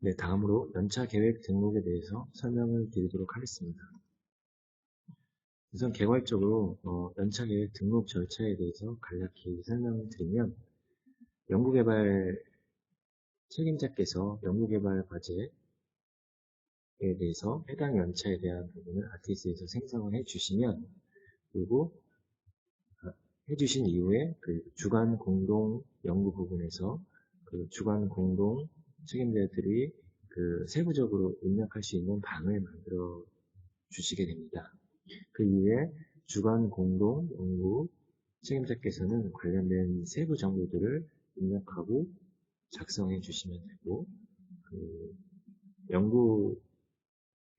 네, 다음으로 연차 계획 등록에 대해서 설명을 드리도록 하겠습니다. 우선 개괄적으로 어, 연차 계획 등록 절차에 대해서 간략히 설명을 드리면 연구개발 책임자께서 연구개발 과제에 대해서 해당 연차에 대한 부분을 아티스에서 생성을 해주시면 그리고 어, 해주신 이후에 그 주간 공동 연구 부분에서 그 주간 공동 책임자들이 그 세부적으로 입력할 수 있는 방을 만들어 주시게 됩니다. 그 이후에 주간 공동 연구 책임자께서는 관련된 세부 정보들을 입력하고 작성해 주시면 되고 그 연구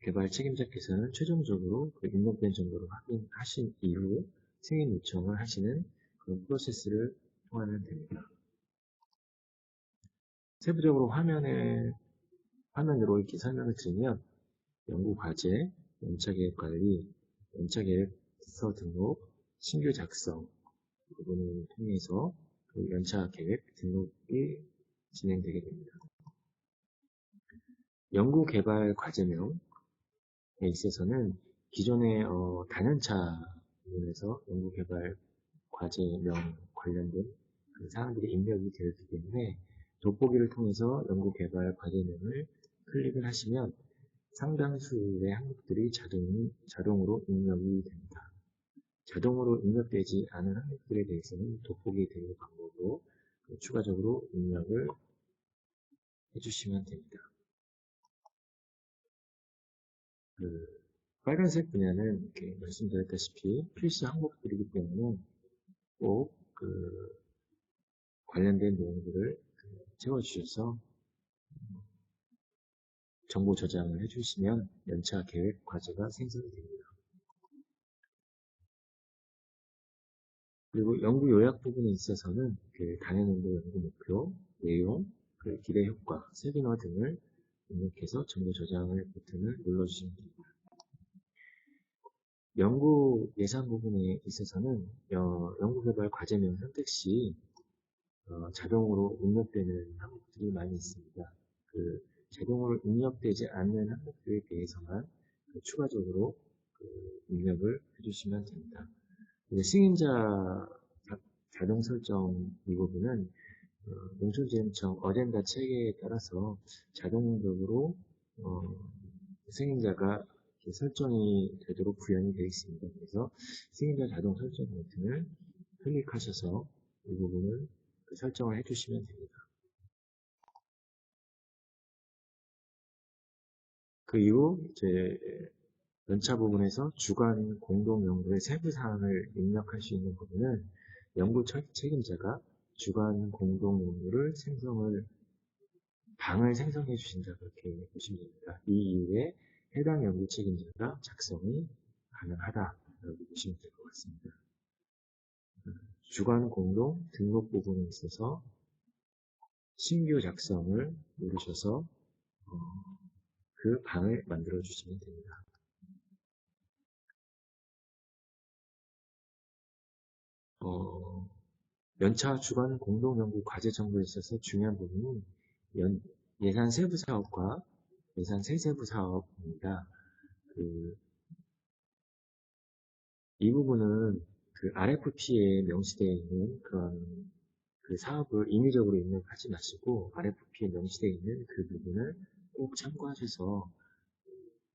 개발 책임자께서는 최종적으로 그 입력된 정보를 확인하신 이후 승인 요청을 하시는 그런 프로세스를 통하면 됩니다. 세부적으로 화면에, 화면으로 이렇게 설명을 드리면 연구 과제, 연차 계획 관리, 연차 계획서 등록, 신규 작성 부분을 통해서 그 연차 계획 등록이 진행되게 됩니다. 연구 개발 과제명에 있어서는 기존의 어, 단연차 부분에서 연구 개발 과제명 관련된 그 사항들이 입력이 되었기 때문에 돋보기를 통해서 연구개발 과제명을 클릭을 하시면 상당수의 항목들이 자동, 자동으로 입력이 됩니다. 자동으로 입력되지 않은 항목들에 대해서는 돋보기 대응 방법으로 추가적으로 입력을 해주시면 됩니다. 그 빨간색 분야는 이렇게 말씀드렸다시피 필수 항목들이기 때문에 꼭그 관련된 내용들을 채워주셔서 정보 저장을 해주시면 연차 계획 과제가 생성이 됩니다. 그리고 연구 요약 부분에 있어서는 그 단연 연구 연구 목표, 내용, 그 기대 효과, 세미나 등을 입력해서 정보 저장을 버튼을 눌러주시면 됩니다. 연구 예산 부분에 있어서는 어, 연구개발 과제명 선택 시 어, 자동으로 입력되는 항목들이 많이 있습니다. 그 자동으로 입력되지 않는 항목들에 대해서만 그 추가적으로 그 입력을 해주시면 됩니다. 승인자 자동 설정 이 부분은 어, 농촌진흥청 어젠다 체계에 따라서 자동적으로 어, 승인자가 설정이 되도록 구현이 되어 있습니다. 그래서 승인자 자동 설정 버튼을 클릭하셔서 이 부분을 그 설정을 해주시면 됩니다. 그 이후 이제 연차 부분에서 주간 공동 연구의 세부 사항을 입력할 수 있는 부분은 연구 책임자가 주간 공동 연구를 생성을 방을 생성해 주신다 그렇게 보시면 됩니다. 이 이후에 해당 연구 책임자가 작성이 가능하다라고 보시면 될 것 같습니다. 주간 공동 등록 부분에 있어서 신규 작성을 누르셔서 어, 그 방을 만들어 주시면 됩니다. 어, 연차 주간 공동 연구 과제 정보에 있어서 중요한 부분은 연, 예산 세부 사업과 예산 세세부 사업입니다. 그, 이 부분은 그 RFP에 명시되어 있는 그런 그 사업을 인위적으로 입력하지 마시고 RFP에 명시되어 있는 그 부분을 꼭 참고하셔서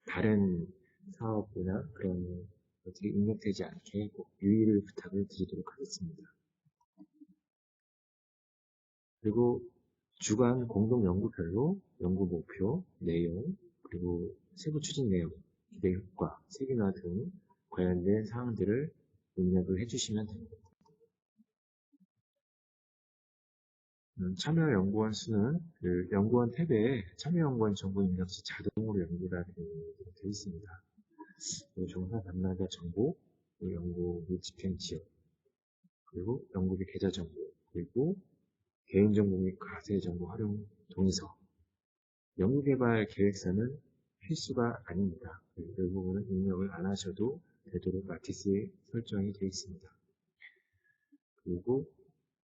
다른 사업이나 그런 것들이 입력되지 않게 꼭 유의를 부탁을 드리도록 하겠습니다. 그리고 주간 공동 연구별로 연구 목표, 내용, 그리고 세부 추진 내용, 기대 효과, 세균화 등 관련된 사항들을 입력을 해주시면 됩니다. 음, 참여 연구원 수는 그 연구원 탭에 참여 연구원 정보 입력 시 자동으로 연구가 되어 있습니다. 종사 담당자 정보, 연구 및 집행 지역, 그리고 연구비 계좌 정보, 그리고 개인정보 및 가세정보 활용 동의서, 연구개발 계획서는 필수가 아닙니다. 이 부분은 입력을 안 하셔도 되도록 아티스에 설정이 되어 있습니다. 그리고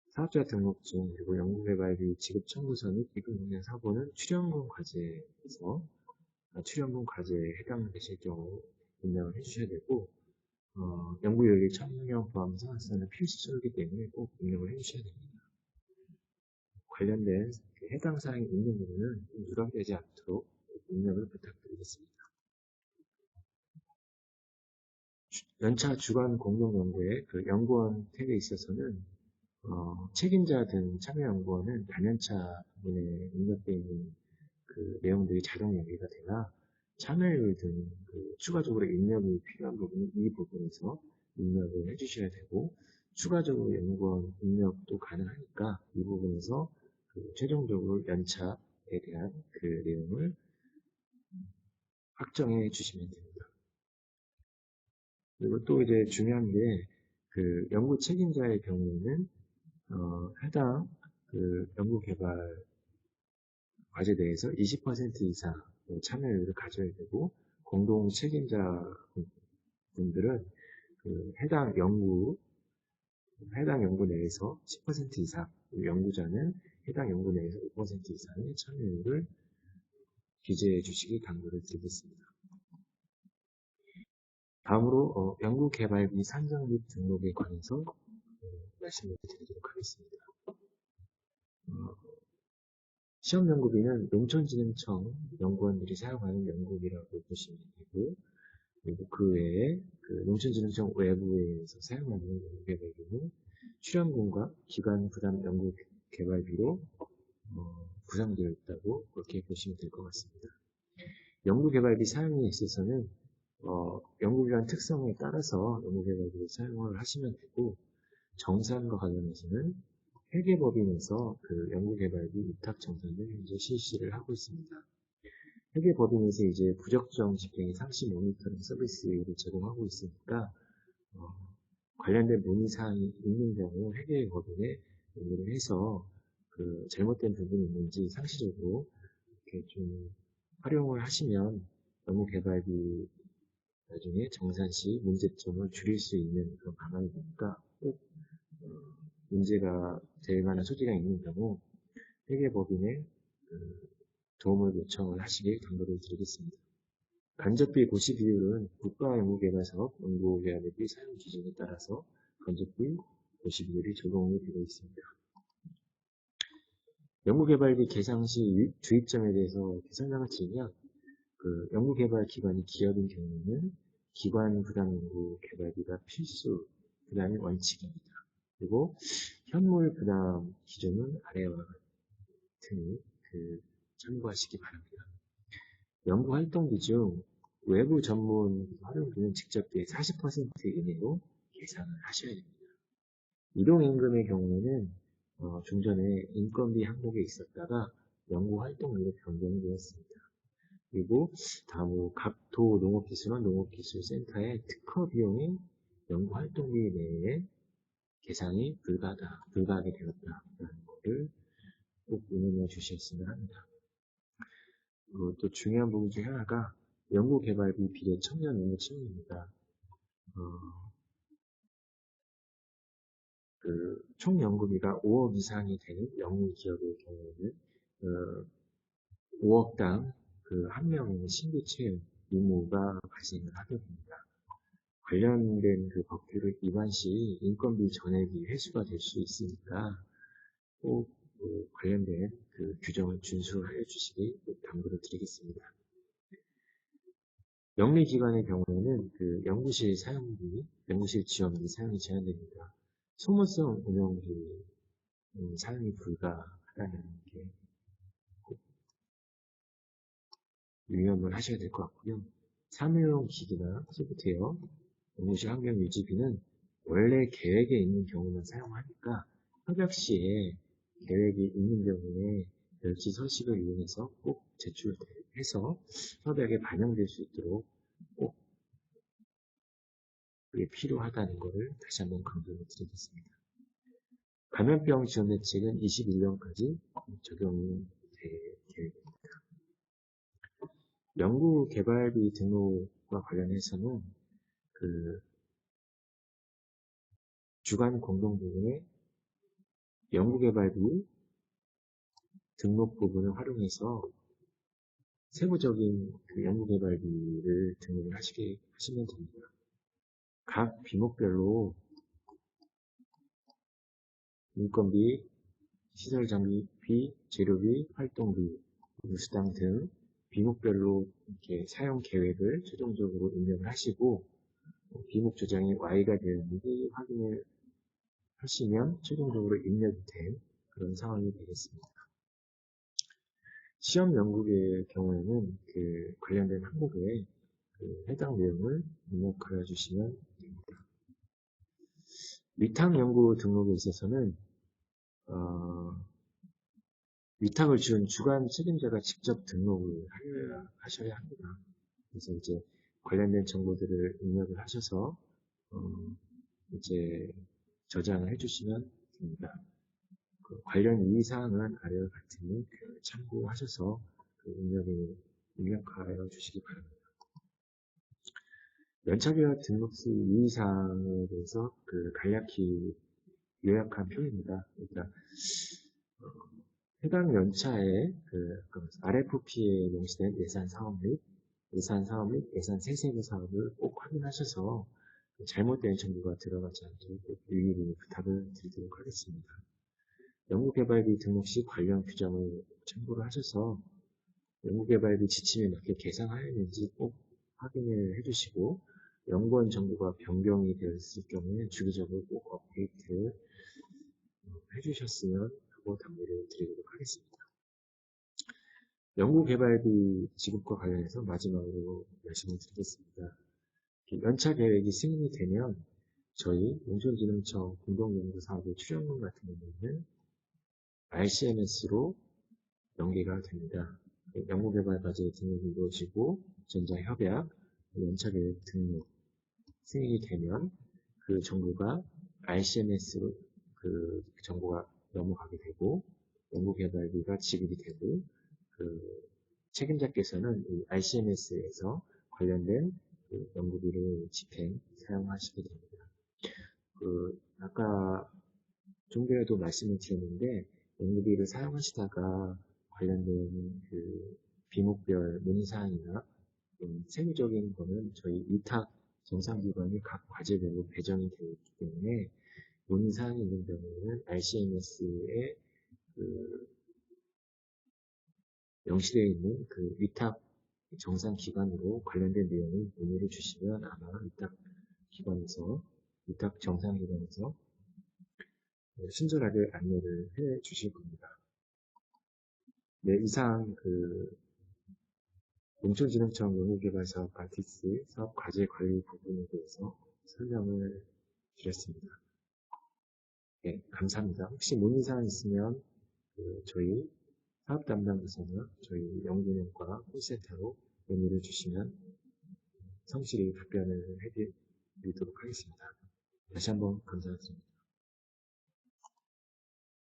사업자 등록증 그리고 연구개발비 지급 청구서 및 입금 운영 사고는 출연금 과제에서 아, 출연금 과제에 해당되실 경우 입력을 해주셔야 되고 어, 연구연리 청년 포함 사업자는 필수이기 때문에 꼭 입력을 해주셔야 됩니다. 관련된 그 해당 사항이 있는 부분은 누락되지 않도록 입력을 부탁드리겠습니다. 연차 주간 공동연구에 그 연구원 탭에 있어서는 어, 책임자 등 참여연구원은 단연차 부분에 입력되어 있는 그 내용들이 자동 연계가 되나 참여율 등 그 추가적으로 입력이 필요한 부분은 이 부분에서 입력을 해주셔야 되고 추가적으로 연구원 입력도 가능하니까 이 부분에서 그 최종적으로 연차에 대한 그 내용을 확정해 주시면 됩니다. 그리고 또 이제 중요한 게 그 연구 책임자의 경우에는 어, 해당 그 연구 개발 과제 내에서 20% 이상 참여율을 가져야 되고 공동 책임자 분들은 그 해당 연구 해당 연구 내에서 10% 이상 연구자는 해당 연구 내에서 5% 이상의 참여율을 기재해 주시기 강조를 드리겠습니다. 다음으로 어, 연구개발비 산정 및 등록에 관해서 어, 말씀을 드리도록 하겠습니다. 어, 시험연구비는 농촌진흥청 연구원들이 사용하는 연구비라고 보시면 되고 그리고 그 외에 그 농촌진흥청 외부에서 사용하는 연구개발비는 출연금과 기관 부담 연구개발비로 어, 구성되어 있다고 그렇게 보시면 될 것 같습니다. 연구개발비 사용에 있어서는 어, 연구기관 특성에 따라서 연구개발비를 사용을 하시면 되고 정산과 관련해서는 회계법인에서 그 연구개발비 위탁 정산을 현재 실시를 하고 있습니다. 회계법인에서 이제 부적정 집행의 상시 모니터링 서비스를 제공하고 있으니까 어, 관련된 문의사항이 있는 경우 회계법인에 문의를 해서 그 잘못된 부분이 있는지 상시적으로 이렇게 좀 활용을 하시면 연구개발비 나중에 정산 시 문제점을 줄일 수 있는 그런 방안이니까 꼭 어, 문제가 될 만한 소지가 있는 경우 회계법인에 그 도움을 요청을 하시길 당부를 드리겠습니다. 간접비 고시 비율은 국가연구개발사업 연구개발비 사용 기준에 따라서 간접비 고시 비율이 적용이 되고 있습니다. 연구개발비 계상 시 주입점에 대해서 설명을 드리면 그 연구개발 기관이 기업인 경우에는 기관 부담 연구 개발비가 필수 부담이 원칙입니다. 그리고 현물 부담 기준은 아래와 같으니 그 참고하시기 바랍니다. 연구 활동비 중 외부 전문 활용비는 직접비의 40% 이내로 계산을 하셔야 됩니다. 이동임금의 경우에는 어, 좀 전에 인건비 항목에 있었다가 연구 활동비로 변경되었습니다. 그리고 다음으로 각 도 농업기술원 농업기술센터의 특허 비용이 연구활동비 내에 계산이 불가하다, 불가하게 되었다라는 것을 꼭 의논해 주셨으면 합니다. 그리고 또 중요한 부분 중에 하나가 연구개발비 비례 청년 의무 측입니다. 어, 그 총 연구비가 5억 이상이 되는 연구 기업의 경우에는 어, 5억당 그 한 명의 신규 채용 의무가 발생을 하게 됩니다. 관련된 그 법규를 위반 시 인건비 전액이 회수가 될 수 있으니까 꼭 그 관련된 그 규정을 준수하여 주시기 당부를 드리겠습니다. 영리기관의 경우에는 그 연구실 사용비, 연구실 지원비 사용이 제한됩니다. 소모성 운영비 음, 사용이 불가하다는 게 유념을 하셔야 될 것 같고요. 사무용 기기나 소프트웨어, 연구실 환경 유지비는 원래 계획에 있는 경우만 사용하니까 협약 시에 계획이 있는 경우에 멸치 서식을 이용해서 꼭 제출해서 협약에 반영될 수 있도록 꼭 그게 필요하다는 것을 다시 한번 강조를 드리겠습니다. 감염병 지원 대책은 21년까지 적용이 될 계획입니다. 연구 개발비 등록과 관련해서는 그 주간 공동 부분에 연구 개발비 등록 부분을 활용해서 세부적인 그 연구 개발비를 등록을 하시게 하시면 됩니다. 각 비목별로 인건비, 시설 장비비, 재료비, 활동비, 유수당 등 비목별로 이렇게 사용 계획을 최종적으로 입력을 하시고 비목 조장이 Y가 되었는지 확인을 하시면 최종적으로 입력이 된 그런 상황이 되겠습니다. 시험 연구의 경우에는 그 관련된 항목에 그 해당 내용을 입력하여 주시면 됩니다. 위탁 연구 등록에 있어서는 어, 위탁을 준 주관 책임자가 직접 등록을 하셔야, 합니다. 그래서 이제 관련된 정보들을 입력을 하셔서 어, 이제 저장을 해주시면 됩니다. 그 관련 이의사항은 아래와 같으니 그 참고하셔서 그 입력을 입력하여 주시기 바랍니다. 연차계약 등록시 이의사항에 대해서 그 간략히 요약한 표입니다. 그러니까 어, 해당 연차에 그 RFP에 명시된 예산 사업 및 예산 사업 및 예산 세세부 사업을 꼭 확인하셔서 잘못된 정보가 들어가지 않도록 유의를 부탁을 드리도록 하겠습니다. 연구개발비 등록 시 관련 규정을 참고를 하셔서 연구개발비 지침에 맞게 계산하였는지 꼭 확인을 해주시고 연구원 정보가 변경이 되었을 경우에 주기적으로 꼭 업데이트를 해주셨으면 하고 당부를 드리도록 하겠습니다. 연구개발비 지급과 관련해서 마지막으로 말씀을 드리겠습니다. 연차 계획이 승인이 되면 저희 농촌진흥청 공동연구사업의 출연금 같은 경우에는 RCMS로 연계가 됩니다. 연구개발 과제 등록이 이루어지고 전자협약, 연차계획 등록 승인이 되면 그 정보가 RCMS로 그 정보가 넘어가게 되고 연구개발비가 지급이 되고 그 책임자께서는 이 RCMS에서 관련된 그 연구비를 집행 사용하시게 됩니다. 그 아까 좀 전에도 말씀을 드렸는데 연구비를 사용하시다가 관련된 그 비목별 문의사항이나 세부적인 거는 저희 위탁 정상기관이 각 과제별로 배정이 되어 있기 때문에 문의사항이 있는 경우에는 RCMS에 그 명시되어 있는 그 위탁 정상 기관으로 관련된 내용을 문의를 주시면 아마 위탁 기관에서 위탁 정상 기관에서 친절하게 안내를 해 주실 겁니다. 네, 이상 그 농촌진흥청 농업개발 사업 아티스 사업 과제 관리 부분에 대해서 설명을 드렸습니다. 네, 감사합니다. 혹시 문의사항 있으면 그 저희 사업 담당부서나 저희 연구원과 콜센터로 문의를 주시면 성실히 답변을 해드리도록 하겠습니다. 다시 한번 감사드립니다.